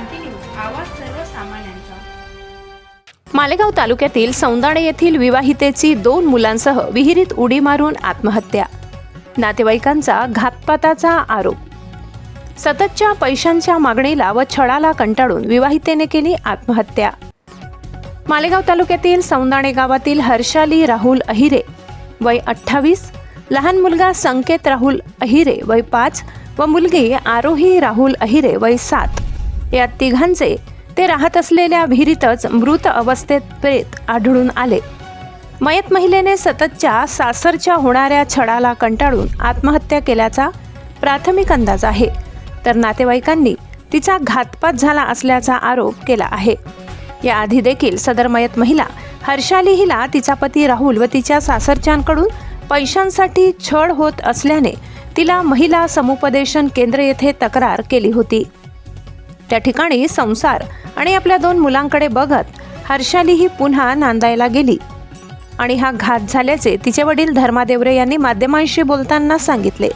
क्रांती news आवाज सर्वसामान्यांचा. मालेगाव तालुक्यातील सौंदाणे येथील विवाहितेची दोन मुलांसह विहिरीत उडी मारून आत्महत्या. नातेवाईकांचा घातपाताचा आरोप. सततच्या पैशांच्या मागणीला व छळाला कंटाळून विवाहितेने केली आत्महत्या. मालेगाव तालुक्यातील सौंदाणे गावातील हर्षाली राहुल अहिरे वय अठ्ठावीस लहान मुलगा संकेत राहुल अहिरे वय पाच व मुलगी आरोही राहुल अहिरे वय सात. या तिघांचे ते राहत असलेल्या विहिरीतच मृत अवस्थेत प्रेत आढळून आले. मयत महिलेने सततच्या सासरच्या होणाऱ्या छळाला कंटाळून आत्महत्या केल्याचा प्राथमिक अंदाज आहे. तर नातेवाईकांनी तिचा घातपात झाला असल्याचा आरोप केला आहे. याआधी देखील सदर मयत महिला हर्षाली हिला तिचा पती राहुल व तिच्या सासरच्यांकडून पैशांसाठी छळ होत असल्याने तिला महिला समुपदेशन केंद्र येथे तक्रार केली होती. त्या ठिकाणी संसार आणि आपल्या दोन मुलांकडे बघत हर्षाली ही पुन्हा नांदायला गेली. आणि हा घात झाल्याचे तिचे वडील धर्मादेवरे यांनी माध्यमांशी बोलताना सांगितले.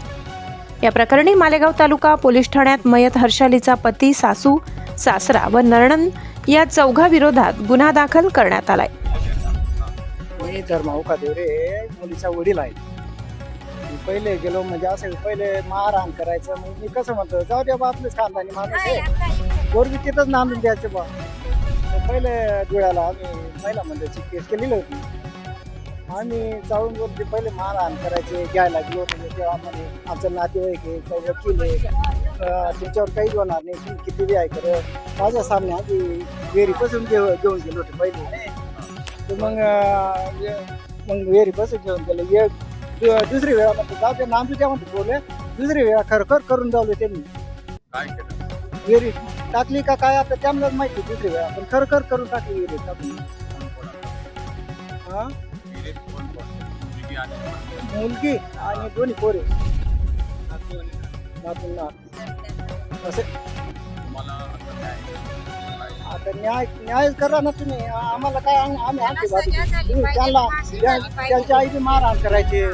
या प्रकरणी मालेगाव तालुका पोलीस ठाण्यात मयत हर्षालीचा पती सासू सासरा व नरणंद या चौघा विरोधात गुन्हा दाखल करण्यात आलाय. मी मुलीचा वडील आहे. मी पहिले गेलो म्हणजे असं पहिले मारहाण करायचं मग मी कसं म्हणतो जाऊ द्या बा आपलेच खानदानी माणूस आहे. पोरगी तिथंच नांदून द्यायचं बा. पहिले धुळ्याला आम्ही महिला मंडळाची केस केलेली होती. आम्ही जाऊन वरती पहिले मारहाण करायचे घ्यायला गेलो होतो. तेव्हा म्हणे आमचं नातेवाईक आहे काही वकील आहे. अं, त्यांच्यावर काहीच होणार नाही. तुम्ही किती बी ऐकर माझ्या सामने आधी विहिरीपासून घेऊ घेऊन गेलो होते पहिले. तर मग ये- मग विहिरी बसून घेऊन गेलो. एक दुसरी वेळा म्हणतो जाऊ ते नाम तुझ्या म्हणतो बोलले. दुसरी वेळा खरखर करून जावले त्यांनी. काय केलं? विहिरी टाकली का काय आता त्यांनाच माहिती दुसरी वेळा. पण खरखर करून टाकली? हा? कोण? मुलगी आणि दोन्ही पोरे. असे. आता न्याय न्याय करा ना तुम्ही. आम्हाला काय आम- आम्ही त्यांना त्या- त्यांच्या आई बी मारहाण करायचे.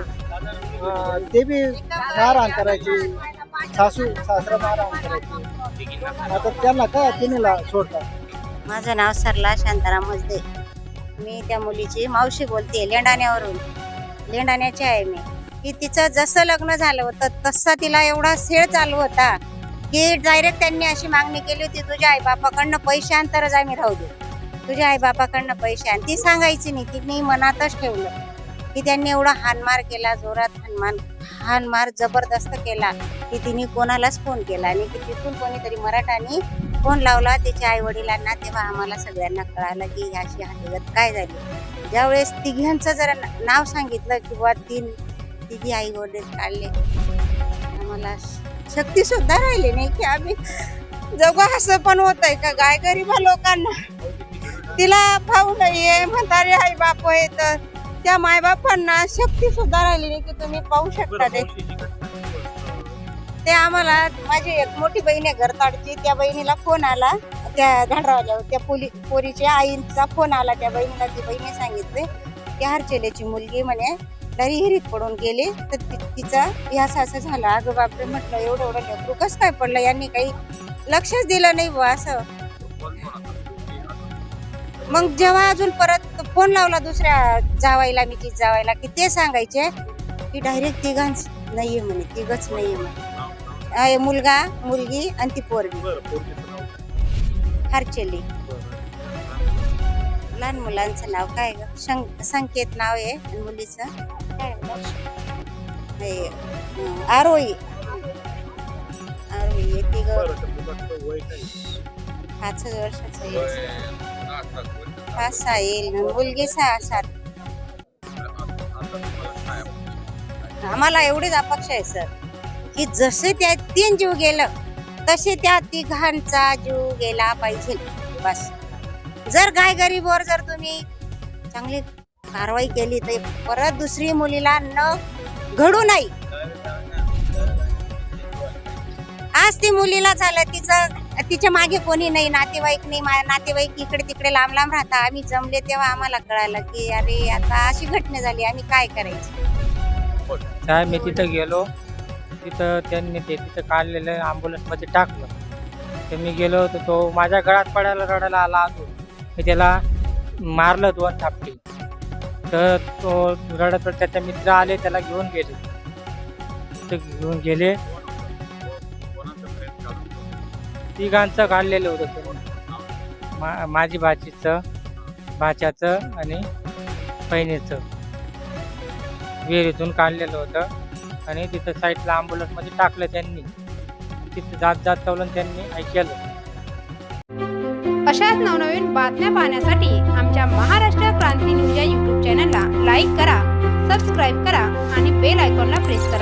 ते बी मारहाण करायचे. सासू सासरा मारहाण आता त्यांना काय तिनेला सोडतात? माझं नाव सरला शांताराम मजदे. मी त्या मुलीची मावशी बोलते लेंडाण्यावरून. लेंडाण्याची आहे मी. की तिचं जसं लग्न झालं होतं तसं तिला एवढा सेळ चालू होता की डायरेक्ट त्यांनी अशी मागणी केली होती तुझ्या आईबापाकडनं पैसे तरच आम्ही राहू दे तुझ्या आईबापाकडनं पैसे आण. ती सांगायची नाही तिने मनातच ठेवलं की त्यांनी एवढा हानमार केला जोरात हानमान हानमार जबरदस्त केला की तिने कोणालाच फोन केला आणि की तिथून कोणीतरी मराठाने फोन लावला तिच्या आई वडिलांना तेव्हा आम्हाला सगळ्यांना कळालं की ही अशी हकीकत काय झाली. ज्यावेळेस तिघांचं जरा नाव सांगितलं किंवा तीन तिघी आई वडील काढले आम्हाला श- शक्ती सुद्धा राहिली नाही की आम्ही जगू असं पण होत आहे का? गाय गरीबा लोकांना. तिला भाऊ नाहीये म्हातारे आई बाप आहे तर त्या मायबापांना शक्ती सुद्धा राहिली नाही की तुम्ही पाहू शकता ते? ते आम्हाला माझी एक मोठी बहीण आहे घरताडची त्या बहिणीला फोन आला त्या झाडरावल्यावर त्या पोली पोरीच्या आईचा फोन आला त्या बहिणीला ती बहिणी सांगितले की हरचेलेची मुलगी म्हणे दरी हिरीत पडून गेली तर तिचा ह्यास असं झालं. अगं बापरे म्हटलं एवढं एवढं लेकरू कसं काय पडलं? यांनी काही लक्षच दिलं नाही असं. मग जेव्हा अजून परत फोन लावला दुसऱ्या जावायला मी ती जावायला की ते सांगायचे की डायरेक्ट तिघांच नाहीये म्हणे तिघच नाहीये म्हणे. आहे मुलगा मुलगी आणि ती पोरगी? हरचेली. लहान मुलांचं नाव काय ग? संकेत नाव आहे आणि मुलीचं? काय आरोही. आरोही आहे पाच वर्षाचं येईल. पाच सहा येईल मुलगी सहा सात? आम्हाला एवढीच अपेक्षा आहे सर. की जसे त्या तीन जीव गेलं तसे त्या तिघांचा जीव गेला पाहिजे. बस. जर गाय गरीबवर जर तुम्ही चांगली कारवाई केली तर परत दुसरी मुलीला न घडू नाही आज ती मुलीला झालं तिचं तिच्यामागे कोणी नाही नातेवाईक नाही मा- नातेवाईक इकडे तिकडे लांब लांब राहता. आम्ही जमले तेव्हा आम्हाला कळालं की अरे आता अशी घटना झाली. आम्ही काय करायचं? साहेब मी तिथं गेलो. तिथं त्यांनी ते तिथं काढलेलं ॲम्ब्युलन्समध्ये टाकलं. तर मी गेलो तर तो माझ्या गळात पडायला रडायला आला अजून. मी त्याला मारलं दोन थापटी. तर तो रडत रडत त्याचे मित्र आले त्याला घेऊन गेले. ते घेऊन गेले. तिघांचं काढलेलं होतं मा माझी भाचीचं भाच्याचं आणि बहिणीचं. विहिरीतून काढलेलं होतं आणि तिथं साईडला ॲम्ब्युलन्समध्ये टाकलं त्यांनी. तिथं जात जात चालून त्यांनी ऐकलं. अशाच नवनवीन बातम्या पाहण्यासाठी आमच्या महाराष्ट्र क्रांती न्यूज या यूट्यूब चॅनलला लाईक करा सबस्क्राईब करा आणि बेल आयकॉनला प्रेस करा.